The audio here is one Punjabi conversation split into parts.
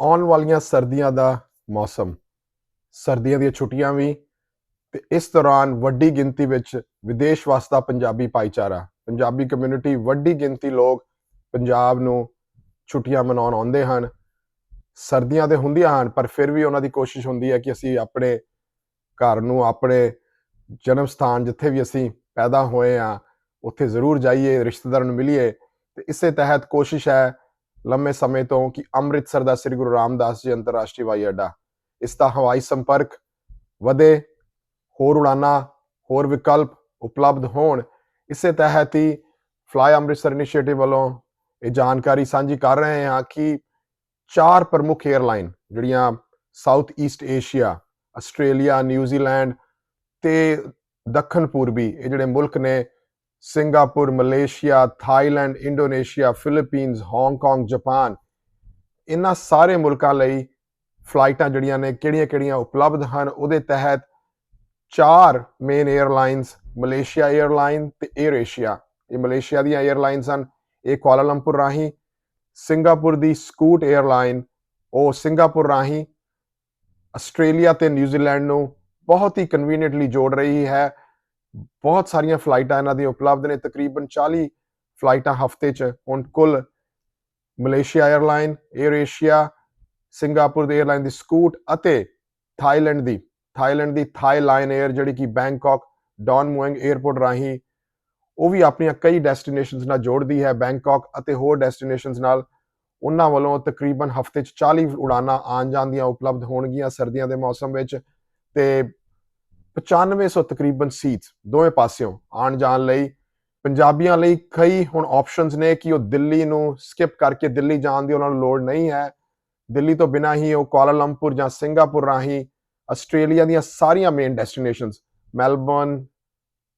ਆਉਣ ਵਾਲੀਆਂ ਸਰਦੀਆਂ ਦਾ ਮੌਸਮ, ਸਰਦੀਆਂ ਦੀਆਂ ਛੁੱਟੀਆਂ ਵੀ ਤੇ ਇਸ ਦੌਰਾਨ ਵੱਡੀ ਗਿਣਤੀ ਵਿੱਚ ਵਿਦੇਸ਼ ਵਾਸਤਾ ਪੰਜਾਬੀ ਭਾਈਚਾਰਾ, ਪੰਜਾਬੀ ਕਮਿਊਨਿਟੀ ਵੱਡੀ ਗਿਣਤੀ ਲੋਕ ਪੰਜਾਬ ਨੂੰ ਛੁੱਟੀਆਂ ਮਨਾਉਣ ਆਉਂਦੇ ਹਨ। ਸਰਦੀਆਂ ਦੇ ਹੁੰਦੀਆਂ ਹਨ, ਪਰ ਫਿਰ ਵੀ ਉਹਨਾਂ ਦੀ ਕੋਸ਼ਿਸ਼ ਹੁੰਦੀ ਹੈ ਕਿ ਅਸੀਂ ਆਪਣੇ ਘਰ ਨੂੰ, ਆਪਣੇ ਜਨਮ ਸਥਾਨ ਜਿੱਥੇ ਵੀ ਅਸੀਂ ਪੈਦਾ ਹੋਏ ਆ ਉੱਥੇ ਜ਼ਰੂਰ ਜਾਈਏ, ਰਿਸ਼ਤੇਦਾਰਾਂ ਨੂੰ ਮਿਲੀਏ ਤੇ ਇਸੇ ਤਹਿਤ ਕੋਸ਼ਿਸ਼ ਹੈ ਲੰਮੇ ਸਮੇਂ ਤੋਂ ਕਿ ਅੰਮ੍ਰਿਤਸਰ ਦਾ ਸ੍ਰੀ ਗੁਰੂ ਰਾਮਦਾਸ ਜੀ ਅੰਤਰਰਾਸ਼ਟਰੀ ਹਵਾਈ ਅੱਡਾ, ਇਸ ਦਾ ਹਵਾਈ ਸੰਪਰਕ ਵਧੇ, ਹੋਰ ਉਡਾਨਾਂ, ਹੋਰ ਵਿਕਲਪ ਉਪਲਬਧ ਹੋਣ, ਇਸੇ ਤਹਿਤ ਹੀ ਫਲਾਈ ਅੰਮ੍ਰਿਤਸਰ ਇਨੀਸ਼ੀਏਟਿਵ ਵੱਲੋਂ ਇਹ ਜਾਣਕਾਰੀ ਸਾਂਝੀ ਕਰ ਰਹੇ ਹਾਂ ਕਿ ਚਾਰ ਪ੍ਰਮੁੱਖ 에ਅਰਲਾਈਨ ਜਿਹੜੀਆਂ South East Asia Australia New Zealand ਤੇ ਦੱਖਣ ਪੂਰਬੀ ਇਹ ਜਿਹੜੇ ਮੁਲਕ ਨੇ Singapore Malaysia Thailand Indonesia Philippines Hong Kong, ਇਹਨਾਂ ਸਾਰੇ ਮੁਲਕਾਂ ਲਈ ਫਲਾਈਟਾਂ ਜਿਹੜੀਆਂ ਨੇ ਕਿਹੜੀਆਂ-ਕਿਹੜੀਆਂ ਉਪਲਬਧ ਹਨ? ਉਹਦੇ ਤਹਿਤ ਚਾਰ ਮੇਨ 에ਅਰਲਾਈਨਸ ਮਲੇਸ਼ੀਆ 에ਅਰਲਾਈਨ ਤੇ 에ਅਰ ਏਸ਼ੀਆ ਇਹ ਮਲੇਸ਼ੀਆ ਦੀਆਂ 에ਅਰਲਾਈਨਸ ਹਨ ਇਹ ਕੁਆਲਾਲੰਪੁਰ ਰਾਹੀਂ ਸਿੰਗਾਪੁਰ ਦੀ ਸਕੂਟ 에ਅਰਲਾਈਨ ਉਹ ਸਿੰਗਾਪੁਰ ਰਾਹੀਂ ਆਸਟ੍ਰੇਲੀਆ ਤੇ ਨਿਊਜ਼ੀਲੈਂਡ ਨੂੰ ਬਹੁਤ ਹੀ ਕਨਵੀਨੀਅੰਟਲੀ ਜੋੜ ਰਹੀ ਹੈ। ਬਹੁਤ ਸਾਰੀਆਂ ਫਲਾਈਟਾਂ ਇਹਨਾਂ ਦੀਆਂ, ਉਪਲਬਧ ਨੇ ਤਕਰੀਬਨ 40 ਫਲਾਈਟਾਂ ਹਫ਼ਤੇ 'ਚ। ਹੁਣ ਕੁੱਲ Malaysia Airline Air Asia Singapore ਦੀ 에ਅਰਲਾਈਨ ਦੀ ਸਕੂਟ ਅਤੇ ਥਾਈਲੈਂਡ ਦੀ ਥਾਈਲੈਂਡ ਦੀ ਥਾਈ ਲਾਈਨ 에ਅਰ ਜਿਹੜੀ ਕਿ ਬੈਂਕਾਕ ਡੌਨ ਮੁਇੰਗ 에ਅਰਪੋਰਟ ਰਾਹੀਂ ਉਹ ਵੀ ਆਪਣੀਆਂ ਕਈ ਡੈਸਟੀਨੇਸ਼ਨਸ ਨਾਲ ਜੋੜਦੀ ਹੈ ਬੈਂਕਾਕ ਅਤੇ ਹੋਰ ਡੈਸਟੀਨੇਸ਼ਨਸ ਨਾਲ। ਉਹਨਾਂ ਵੱਲੋਂ ਤਕਰੀਬਨ ਹਫ਼ਤੇ 'ਚ 40 ਉਡਾਨਾਂ ਆਉਣ ਜਾਂਦੀਆਂ ਉਪਲਬਧ ਹੋਣਗੀਆਂ ਸਰਦੀਆਂ ਦੇ ਮੌਸਮ ਵਿੱਚ। ਤੇ 9500 ਤਕਰੀਬਨ ਸੀਟਸ ਦੋਵੇਂ ਪਾਸਿਓਂ ਆਉਣ ਜਾਣ ਲਈ। ਪੰਜਾਬੀਆਂ ਲਈ ਕਈ ਹੁਣ ਆਪਸ਼ਨਸ ਨੇ ਕਿ ਉਹ ਦਿੱਲੀ ਨੂੰ ਸਕਿਪ ਕਰਕੇ ਦਿੱਲੀ ਜਾਣ ਦੀ ਉਹਨਾਂ ਨੂੰ ਲੋੜ ਨਹੀਂ ਹੈ। ਦਿੱਲੀ ਤੋਂ ਬਿਨਾਂ ਹੀ ਉਹ ਕੁਆਲਾਲੰਪੁਰ ਜਾਂ ਸਿੰਗਾਪੁਰ ਰਾਹੀਂ ਆਸਟ੍ਰੇਲੀਆ ਦੀਆਂ ਸਾਰੀਆਂ main destinations Melbourne,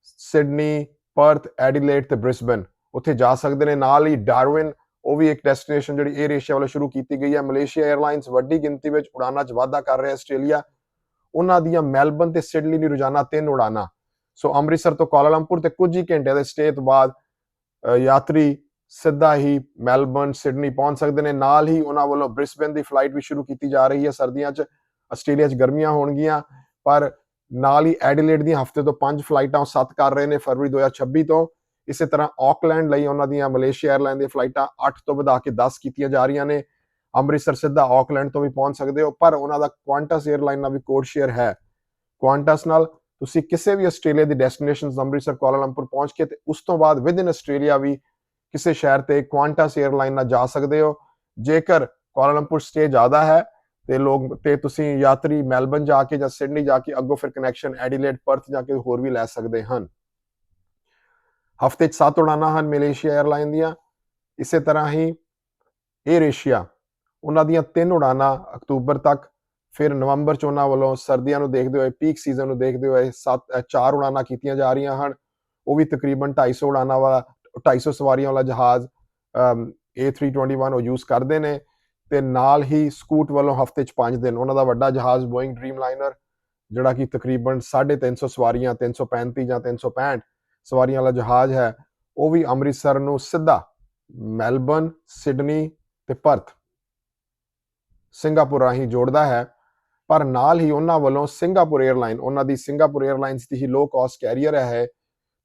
Sydney, Perth, Adelaide ਤੇ ਬ੍ਰਿਸਬਨ ਉੱਥੇ ਜਾ ਸਕਦੇ ਨੇ। ਨਾਲ ਹੀ ਡਾਰਵਿਨ, ਉਹ ਵੀ ਇੱਕ ਡੈਸਟੀਨੇਸ਼ਨ ਜਿਹੜੀ 에ਅਰ ਏਸ਼ੀਆ ਵੱਲੋਂ ਸ਼ੁਰੂ ਕੀਤੀ ਗਈ ਹੈ। ਮਲੇਸ਼ੀਆ 에ਅਰਲਾਈਨਸ ਵੱਡੀ ਗਿਣਤੀ ਵਿੱਚ ਉਡਾਨਾਂ 'ਚ ਵਾਧਾ ਕਰ ਰਿਹਾ ਆਸਟ੍ਰੇਲੀਆ। ਉਹਨਾਂ ਦੀਆਂ ਮੈਲਬਨ ਤੇ ਸਿਡਨੀ ਦੀ ਰੋਜ਼ਾਨਾ ਤਿੰਨ ਉਡਾਨਾਂ। ਸੋ ਅੰਮ੍ਰਿਤਸਰ ਤੋਂ ਕੁਆਲਾਲੰਪੁਰ ਤੇ ਕੁਝ ਹੀ ਘੰਟਿਆਂ ਦੇ ਸਟੇ ਤੋਂ ਬਾਅਦ ਯਾਤਰੀ ਸਿੱਧਾ ਹੀ ਮੈਲਬਨ ਸਿਡਨੀ ਪਹੁੰਚ ਸਕਦੇ ਨੇ। ਨਾਲ ਹੀ ਉਹਨਾਂ ਵੱਲੋਂ ਬ੍ਰਿਸਬਨ ਦੀ ਫਲਾਈਟ ਵੀ ਸ਼ੁਰੂ ਕੀਤੀ ਜਾ ਰਹੀ ਹੈ। ਸਰਦੀਆਂ 'ਚ ਆਸਟ੍ਰੇਲੀਆ 'ਚ ਗਰਮੀਆਂ ਹੋਣਗੀਆਂ, ਪਰ ਨਾਲ ਹੀ ਐਡੀਲੇਡ ਦੀਆਂ ਹਫ਼ਤੇ ਤੋਂ ਪੰਜ ਫਲਾਈਟਾਂ ਉਹ ਸੱਤ ਕਰ ਰਹੇ ਨੇ ਫਰਵਰੀ 2026 ਤੋਂ। ਇਸੇ ਤਰ੍ਹਾਂ ਆਕਲੈਂਡ ਲਈ ਉਹਨਾਂ ਦੀਆਂ ਮਲੇਸ਼ੀਆ 에ਅਰਲਾਈਨ ਦੀਆਂ ਫਲਾਈਟਾਂ 8 ਤੋਂ ਵਧਾ ਕੇ 10 ਕੀਤੀਆਂ ਜਾ ਰਹੀਆਂ ਨੇ। ਅੰਮ੍ਰਿਤਸਰ ਸਿੱਧਾ ਆਕਲੈਂਡ ਤੋਂ ਵੀ ਪਹੁੰਚ ਸਕਦੇ ਹੋ, ਪਰ ਉਹਨਾਂ ਦਾ ਕੁਆਂਟਸ 에ਅਰਲਾਈਨ ਨਾਲ ਵੀ ਕੋਡ ਸ਼ੇਅਰ ਹੈ। ਕੁਆਂਟਸ ਨਾਲ ਤੁਸੀਂ ਕਿਸੇ ਵੀ ਆਸਟ੍ਰੇਲੀਆ ਦੀ ਡੈਸਟੀਨੇਸ਼ਨ ਅੰਮ੍ਰਿਤਸਰ, ਕੁਆਲਾਲੰਪੁਰ ਪਹੁੰਚ ਕੇ ਤੇ ਉਸ ਤੋਂ ਬਾਅਦ ਵਿਦਿਨ ਆਸਟ੍ਰੇਲੀਆ ਵੀ ਕਿਸੇ ਸ਼ਹਿਰ ਤੇ ਕੁਆਂਟਸ 에ਅਰਲਾਈਨ ਨਾਲ ਜਾ ਸਕਦੇ ਹੋ। ਜੇਕਰ ਕੁਆਲਾਲੰਪੁਰ ਸਟੇ ਜ਼ਿਆਦਾ ਹੈ ਤੇ ਲੋਕ ਤੇ ਤੁਸੀਂ ਯਾਤਰੀ ਮੈਲਬਨ ਜਾ ਕੇ ਜਾਂ ਸਿਡਨੀ ਜਾ ਕੇ ਅੱਗੋਂ ਫਿਰ ਕਨੈਕਸ਼ਨ ਐਡੀਲੇਡ ਪਰਥ ਜਾ ਕੇ ਹੋਰ ਵੀ ਲੈ ਸਕਦੇ ਹਨ। ਹਫ਼ਤੇ 'ਚ 7 ਉਡਾਨਾਂ ਹਨ ਮਲੇਸ਼ੀਆ 에ਅਰਲਾਈਨ ਦੀਆਂ। ਇਸੇ ਤਰ੍ਹਾਂ ਹੀ 에ਅਰ ਏਸ਼ੀਆ ਉਹਨਾਂ ਦੀਆਂ ਤਿੰਨ ਉਡਾਨਾਂ ਅਕਤੂਬਰ ਤੱਕ ਫਿਰ ਨਵੰਬਰ 'ਚ ਉਹਨਾਂ ਵੱਲੋਂ ਸਰਦੀਆਂ ਨੂੰ ਦੇਖਦੇ ਹੋਏ ਪੀਕ ਸੀਜ਼ਨ ਨੂੰ ਦੇਖਦੇ ਹੋਏ ਸੱਤ ਚਾਰ ਉਡਾਨਾਂ ਕੀਤੀਆਂ ਜਾ ਰਹੀਆਂ ਹਨ। ਉਹ ਵੀ ਤਕਰੀਬਨ 250 ਉਡਾਨਾਂ ਵਾਲਾ 250 ਸਵਾਰੀਆਂ ਵਾਲਾ ਜਹਾਜ਼ ਅਮ, A321 ਉਹ ਯੂਜ਼ ਕਰਦੇ ਨੇ ਤੇ ਨਾਲ ਹੀ ਸਕੂਟ ਵੱਲੋਂ ਹਫ਼ਤੇ 'ਚ 5 ਦਿਨ ਉਹਨਾਂ ਦਾ ਵੱਡਾ ਜਹਾਜ਼ ਬੋਇੰਗ ਡ੍ਰੀਮਲਾਈਨਰ ਜਿਹੜਾ ਕਿ ਤਕਰੀਬਨ 350 ਸਵਾਰੀਆਂ 335 ਜਾਂ 365 ਸਵਾਰੀਆਂ ਵਾਲਾ ਜਹਾਜ਼ ਹੈ ਉਹ ਵੀ ਅੰਮ੍ਰਿਤਸਰ ਨੂੰ ਸਿੱਧਾ ਮੈਲਬਨ ਸਿਡਨੀ ਤੇ ਪਰਥ ਸਿੰਗਾਪੁਰ ਰਾਹੀਂ ਜੋੜਦਾ ਹੈ। ਪਰ ਨਾਲ ਹੀ ਉਹਨਾਂ ਵੱਲੋਂ ਸਿੰਗਾਪੁਰ 에ਅਰਲਾਈਨ ਉਹਨਾਂ ਦੀ ਸਿੰਗਾਪੁਰ 에ਅਰਲਾਈਨਸ ਦੀ ਹੀ ਲੋ ਕਾਸਟ ਕੈਰੀਅਰ ਹੈ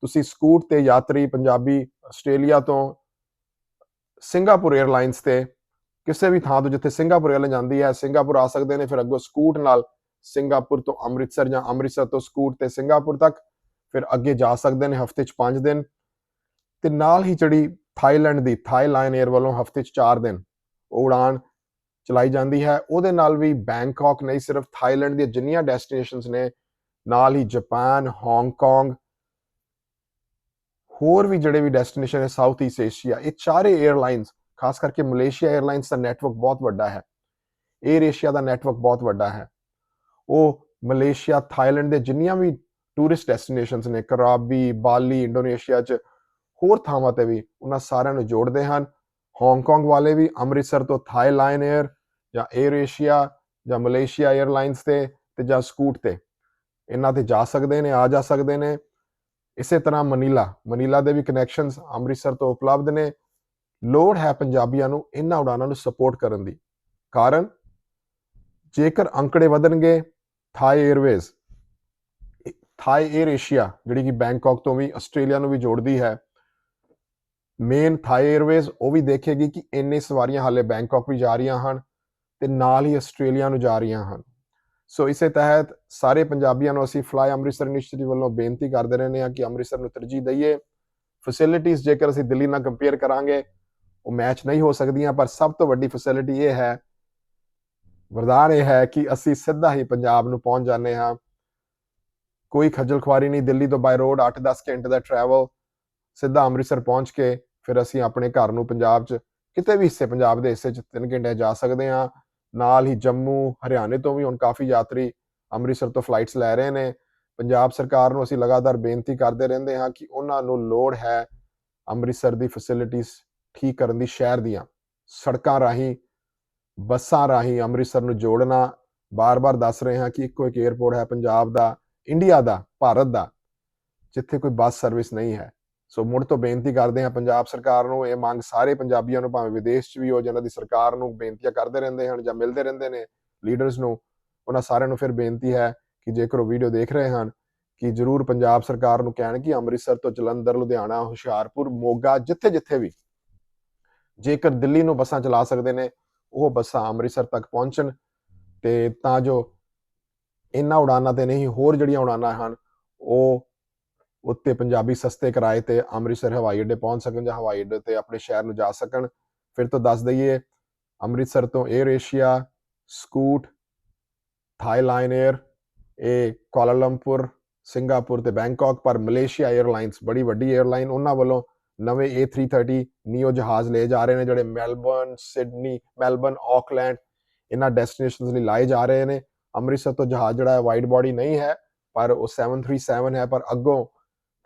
ਤੁਸੀਂ ਸਕੂਟ ਤੇ ਯਾਤਰੀ ਪੰਜਾਬੀ ਆਸਟ੍ਰੇਲੀਆ ਤੋਂ ਸਿੰਗਾਪੁਰ 에ਅਰਲਾਈਨਸ ਤੇ ਕਿਸੇ ਵੀ ਥਾਂ ਤੋਂ ਜਿੱਥੇ ਸਿੰਗਾਪੁਰ 에ਅਰਲਾਈਨ ਜਾਂਦੀ ਹੈ, ਸਿੰਗਾਪੁਰ ਆ ਸਕਦੇ ਨੇ, ਫਿਰ ਅੱਗੋਂ ਸਕੂਟ ਨਾਲ ਸਿੰਗਾਪੁਰ ਤੋਂ ਅੰਮ੍ਰਿਤਸਰ ਜਾਂ ਅੰਮ੍ਰਿਤਸਰ ਤੋਂ ਸਕੂਟ ਤੇ ਸਿੰਗਾਪੁਰ ਤੱਕ, ਫਿਰ ਅੱਗੇ ਜਾ ਸਕਦੇ ਨੇ ਹਫ਼ਤੇ 'ਚ 5 ਦਿਨ। ਤੇ ਨਾਲ ਹੀ ਜਿਹੜੀ ਥਾਈਲੈਂਡ ਦੀ ਥਾਈਲਾਈਨ 에ਅਰ ਵੱਲੋਂ ਹਫ਼ਤੇ 'ਚ 4 ਦਿਨ, ਉਹ ਉਡਾਨ ਚਲਾਈ ਜਾਂਦੀ ਹੈ। ਉਹਦੇ ਨਾਲ ਵੀ ਬੈਂਕਾਕ ਨਹੀਂ, ਸਿਰਫ ਥਾਈਲੈਂਡ ਦੀਆਂ ਜਿੰਨੀਆਂ ਡੈਸਟੀਨੇਸ਼ਨਸ ਨੇ, ਨਾਲ ਹੀ ਜਾਪਾਨ, ਹਾਂਗਕਾਂਗ, ਹੋਰ ਵੀ ਜਿਹੜੇ ਵੀ ਡੈਸਟੀਨੇਸ਼ਨ ਹੈ ਸਾਊਥ ਈਸਟ ਏਸ਼ੀਆ ਇਹ ਚਾਰੇ 에ਅਰਲਾਈਨਸ ਖਾਸ ਕਰਕੇ ਮਲੇਸ਼ੀਆ 에ਅਰਲਾਈਨਸ ਦਾ ਨੈਟਵਰਕ ਬਹੁਤ ਵੱਡਾ ਹੈ। 에ਅਰ ਏਸ਼ੀਆ ਦਾ ਨੈਟਵਰਕ ਬਹੁਤ ਵੱਡਾ ਹੈ। ਉਹ ਮਲੇਸ਼ੀਆ, ਥਾਈਲੈਂਡ ਦੇ ਜਿੰਨੀਆਂ ਵੀ ਟੂਰਿਸਟ ਡੈਸਟੀਨੇਸ਼ਨਸ ਨੇ, ਕਰਾਬੀ, ਬਾਲੀ, ਇੰਡੋਨੇਸ਼ੀਆ ਚ, ਹੋਰ ਥਾਵਾਂ ਤੇ ਵੀ ਉਹਨਾਂ ਸਾਰਿਆਂ ਨੂੰ ਜੋੜਦੇ ਹਨ। ਹਾਂਗਕਾਂਗ ਵਾਲੇ ਵੀ, ਅੰਮ੍ਰਿਤਸਰ ਤੋਂ ਥਾਈ ਲਾਈਨ 에ਅਰ ਜਾਂ 에ਅਰ ਏਸ਼ੀਆ ਜਾਂ ਮਲੇਸ਼ੀਆ 에ਅਰਲਾਈਨਸ ਤੇ ਤੇ ਜਾਂ ਸਕੂਟ ਤੇ। ਇਹਨਾਂ ਤੇ ਜਾ ਸਕਦੇ ਨੇ, ਆ ਜਾ ਸਕਦੇ ਨੇ। ਇਸੇ ਤਰ੍ਹਾਂ ਮਨੀਲਾ ਮਨੀਲਾ ਦੇ ਵੀ ਕਨੈਕਸ਼ਨਸ ਅੰਮ੍ਰਿਤਸਰ ਤੋਂ ਉਪਲਬਧ ਨੇ। ਲੋੜ ਹੈ ਪੰਜਾਬੀਆਂ ਨੂੰ ਇਹਨਾਂ ਉਡਾਨਾਂ ਨੂੰ ਸਪੋਰਟ ਕਰਨ ਦੀ। ਕਾਰਨ, ਜੇਕਰ ਅੰਕੜੇ ਵਧਣਗੇ ਥਾਈ 에ਅਰਵੇਜ਼ ਥਾਈ 에ਅਰ ਏਸ਼ੀਆ ਜਿਹੜੀ ਕਿ ਬੈਂਕਾਕ ਤੋਂ ਵੀ ਆਸਟ੍ਰੇਲੀਆ ਨੂੰ ਵੀ ਜੋੜਦੀ ਹੈ ਮੇਨ ਥਾਈ 에ਅਰਵੇਜ਼ ਉਹ ਵੀ ਦੇਖੇਗੀ ਕਿ ਇੰਨੇ ਸਵਾਰੀਆਂ ਹਾਲੇ ਬੈਂਕਾਕ ਵੀ ਜਾ ਰਹੀਆਂ ਹਨ। ਤੇ ਨਾਲ ਹੀ ਆਸਟ੍ਰੇਲੀਆ ਨੂੰ ਜਾ ਰਹੀਆਂ ਹਨ। ਸੋ ਇਸੇ ਤਹਿਤ ਸਾਰੇ ਪੰਜਾਬੀਆਂ ਨੂੰ ਅਸੀਂ ਫਲਾਈ ਅੰਮ੍ਰਿਤਸਰ ਇਨੀਸ਼ੀਏਟਿਵ ਵੱਲੋਂ ਬੇਨਤੀ ਕਰਦੇ ਰਹਿੰਦੇ ਹਾਂ ਕਿ ਅੰਮ੍ਰਿਤਸਰ ਨੂੰ ਤਰਜੀਹ ਦਈਏ। ਫੈਸਿਲਿਟੀਆਂ ਜੇਕਰ ਅਸੀਂ ਦਿੱਲੀ ਨਾਲ ਕੰਪੇਅਰ ਕਰਾਂਗੇ, ਉਹ ਮੈਚ ਨਹੀਂ ਹੋ ਸਕਦੀਆਂ, ਪਰ ਸਭ ਤੋਂ ਵੱਡੀ ਫੈਸਿਲਿਟੀ ਇਹ ਹੈ, ਵਰਦਾਨ ਇਹ ਹੈ ਕਿ ਅਸੀਂ ਸਿੱਧਾ ਹੀ ਪੰਜਾਬ ਨੂੰ ਪਹੁੰਚ ਜਾਂਦੇ ਹਾਂ। ਕੋਈ ਖੱਜਲ ਖੁਆਰੀ ਨਹੀਂ, ਦਿੱਲੀ ਤੋਂ ਬਾਈ ਰੋਡ 8-10 ਘੰਟੇ ਦਾ ਟਰੈਵਲ ਸਿੱਧਾ ਅੰਮ੍ਰਿਤਸਰ ਪਹੁੰਚ ਕੇ ਫਿਰ ਅਸੀਂ ਆਪਣੇ ਘਰ ਨੂੰ ਪੰਜਾਬ 'ਚ ਕਿਤੇ ਵੀ ਹਿੱਸੇ, ਪੰਜਾਬ ਦੇ ਹਿੱਸੇ 'ਚ 3 ਘੰਟੇ ਜਾ ਸਕਦੇ ਹਾਂ। ਨਾਲ ਹੀ ਜੰਮੂ, ਹਰਿਆਣੇ ਤੋਂ ਵੀ ਹੁਣ ਕਾਫੀ ਯਾਤਰੀ ਅੰਮ੍ਰਿਤਸਰ ਤੋਂ ਫਲਾਈਟਸ ਲੈ ਰਹੇ ਨੇ। ਪੰਜਾਬ ਸਰਕਾਰ ਨੂੰ ਅਸੀਂ ਲਗਾਤਾਰ ਬੇਨਤੀ ਕਰਦੇ ਰਹਿੰਦੇ ਹਾਂ ਕਿ ਉਹਨਾਂ ਨੂੰ ਲੋੜ ਹੈ ਅੰਮ੍ਰਿਤਸਰ ਦੀ ਫੈਸਿਲਿਟੀਆਂ ਠੀਕ ਕਰਨ ਦੀ, ਸ਼ਹਿਰ ਦੀਆਂ ਸੜਕਾਂ ਰਾਹੀਂ, ਬੱਸਾਂ ਰਾਹੀਂ ਅੰਮ੍ਰਿਤਸਰ ਨੂੰ ਜੋੜਨਾ। ਬਾਰ-ਬਾਰ ਦੱਸ ਰਹੇ ਹਾਂ ਕਿ ਇੱਕੋ ਇੱਕ 에ਅਰਪੋਰਟ ਹੈ ਪੰਜਾਬ ਦਾ ਇੰਡੀਆ ਦਾ, ਭਾਰਤ ਦਾ, ਜਿੱਥੇ ਕੋਈ ਬੱਸ ਸਰਵਿਸ ਨਹੀਂ ਹੈ। ਸੋ ਮੁੜ ਤੋਂ ਬੇਨਤੀ ਕਰਦੇ ਹਾਂ ਪੰਜਾਬ ਸਰਕਾਰ ਨੂੰ, ਇਹ ਮੰਗ ਸਾਰੇ ਪੰਜਾਬੀਆਂ ਨੂੰ, ਭਾਵੇਂ ਵਿਦੇਸ਼ 'ਚ ਵੀ ਹੋ ਜਿਹਨਾਂ ਦੀ ਸਰਕਾਰ ਨੂੰ ਬੇਨਤੀਆਂ ਕਰਦੇ ਰਹਿੰਦੇ ਹਨ ਜਾਂ ਮਿਲਦੇ ਰਹਿੰਦੇ ਨੇ ਲੀਡਰਸ ਨੂੰ, ਉਹਨਾਂ ਸਾਰਿਆਂ ਨੂੰ ਫਿਰ ਬੇਨਤੀ ਹੈ ਕਿ ਜੇਕਰ ਉਹ ਵੀਡੀਓ ਦੇਖ ਰਹੇ ਹਨ ਕਿ ਜਰੂਰ ਪੰਜਾਬ ਸਰਕਾਰ ਨੂੰ ਕਹਿਣ ਕਿ ਅੰਮ੍ਰਿਤਸਰ ਤੋਂ ਜਲੰਧਰ, ਲੁਧਿਆਣਾ, ਹੁਸ਼ਿਆਰਪੁਰ, ਮੋਗਾ ਜਿੱਥੇ ਜਿੱਥੇ ਵੀ ਜੇਕਰ ਦਿੱਲੀ ਨੂੰ ਬੱਸਾਂ ਚਲਾ ਸਕਦੇ ਨੇ, ਉਹ ਬੱਸਾਂ ਅੰਮ੍ਰਿਤਸਰ ਤੱਕ ਪਹੁੰਚਣ ਤੇ ਤਾਂ ਜੋ ਇਹਨਾਂ ਉਡਾਨਾਂ ਤੇ ਨਹੀਂ, ਹੋਰ ਜਿਹੜੀਆਂ ਉਡਾਨਾਂ ਹਨ, ਉਹ ਉੱਤੇ ਪੰਜਾਬੀ ਸਸਤੇ ਕਿਰਾਏ ਤੇ ਅੰਮ੍ਰਿਤਸਰ ਹਵਾਈ ਅੱਡੇ ਪਹੁੰਚ ਸਕਣ ਜਾਂ ਹਵਾਈ ਅੱਡੇ ਤੇ ਆਪਣੇ ਸ਼ਹਿਰ ਨੂੰ ਜਾ ਸਕਣ। ਫਿਰ ਤੋਂ ਦੱਸ ਦਈਏ, ਅੰਮ੍ਰਿਤਸਰ ਤੋਂ air Asia Scoot Thai Lion air ਇਹ ਕੁਆਲਾਲੰਪੁਰ ਸਿੰਗਾਪੁਰ ਤੇ ਬੈਂਕਾਕ ਪਰ ਮਲੇਸ਼ੀਆ 에ਅਰਲਾਈਨਸ ਬੜੀ ਵੱਡੀ 에ਅਰਲਾਈਨ ਉਹਨਾਂ ਵੱਲੋਂ ਨਵੇਂ A330 ਨਿਓ ਜਹਾਜ਼ ਲੈ ਜਾ ਰਹੇ ਨੇ, ਜਿਹੜੇ ਮੈਲਬਰਨ ਸਿਡਨੀ ਮੈਲਬਰਨ ਆਕਲੈਂਡ ਇਹਨਾਂ ਡੈਸਟੀਨੇਸ਼ਨਸ ਲਈ ਲਾਏ ਜਾ ਰਹੇ ਨੇ। ਅੰਮ੍ਰਿਤਸਰ ਤੋਂ ਜਹਾਜ਼ ਜਿਹੜਾ ਹੈ ਵਾਈਡ ਬਾਡੀ ਨਹੀਂ ਹੈ, ਪਰ ਉਹ 737 ਹੈ, ਪਰ ਅੱਗੋਂ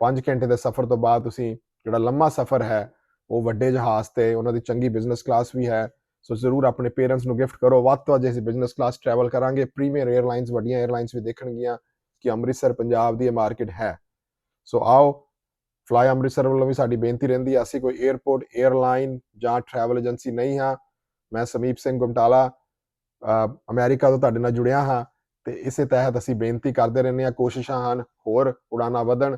5 ਘੰਟੇ ਦੇ ਸਫ਼ਰ ਤੋਂ ਬਾਅਦ ਤੁਸੀਂ ਜਿਹੜਾ ਲੰਮਾ ਸਫ਼ਰ ਹੈ, ਉਹ ਵੱਡੇ ਜਹਾਜ਼ ਤੇ ਉਹਨਾਂ ਦੀ ਚੰਗੀ ਬਿਜ਼ਨਸ ਕਲਾਸ ਵੀ ਹੈ। ਸੋ ਜ਼ਰੂਰ ਆਪਣੇ ਪੇਰੈਂਟਸ ਨੂੰ ਗਿਫਟ ਕਰੋ। ਵੱਧ ਤੋਂ ਵੱਧ ਅਸੀਂ ਬਿਜ਼ਨਸ ਕਲਾਸ ਟਰੈਵਲ ਕਰਾਂਗੇ। ਪ੍ਰੀਮੀਅਰ 에ਅਰਲਾਈਨਸ ਵੱਡੀਆਂ 에ਅਰਲਾਈਨਸ ਵੀ ਦੇਖਣਗੀਆਂ ਕਿ ਅੰਮ੍ਰਿਤਸਰ, ਪੰਜਾਬ ਦੀ ਇਹ ਮਾਰਕੀਟ ਹੈ। ਸੋ ਆਓ ਫਲਾਈ ਅੰਮ੍ਰਿਤਸਰ ਵੱਲੋਂ ਵੀ ਸਾਡੀ ਬੇਨਤੀ ਰਹਿੰਦੀ ਹੈ, ਅਸੀਂ ਕੋਈ 에ਅਰਪੋਰਟ 에ਅਰਲਾਈਨ ਜਾਂ ਟਰੈਵਲ ਏਜੰਸੀ ਨਹੀਂ ਹਾਂ। ਮੈਂ ਸਮੀਪ ਸਿੰਘ ਗੁਮਟਾਲਾ ਅਮਰੀਕਾ ਤੋਂ ਤੁਹਾਡੇ ਨਾਲ ਜੁੜਿਆ ਹਾਂ ਤੇ ਇਸੇ ਤਹਿਤ ਅਸੀਂ ਬੇਨਤੀ ਕਰਦੇ ਰਹਿੰਦੇ ਹਾਂ, ਕੋਸ਼ਿਸ਼ਾਂ ਹਨ, ਹੋਰ ਉਡਾਨਾਂ ਵਧਣ।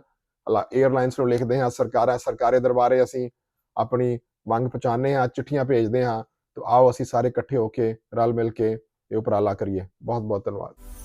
에ਅਰਲਾਈਨਸ ਨੂੰ ਲਿਖਦੇ ਹਾਂ, ਸਰਕਾਰਾਂ, ਸਰਕਾਰੇ ਦਰਬਾਰੇ ਅਸੀਂ ਆਪਣੀ ਮੰਗ ਪਹੁੰਚਾਉਂਦੇ ਹਾਂ, ਚਿੱਠੀਆਂ ਭੇਜਦੇ ਹਾਂ, ਤਾਂ ਆਓ ਅਸੀਂ ਸਾਰੇ ਇਕੱਠੇ ਹੋ ਕੇ ਰਲ ਮਿਲ ਕੇ ਇਹ ਉਪਰਾਲਾ ਕਰੀਏ। ਬਹੁਤ ਬਹੁਤ ਧੰਨਵਾਦ।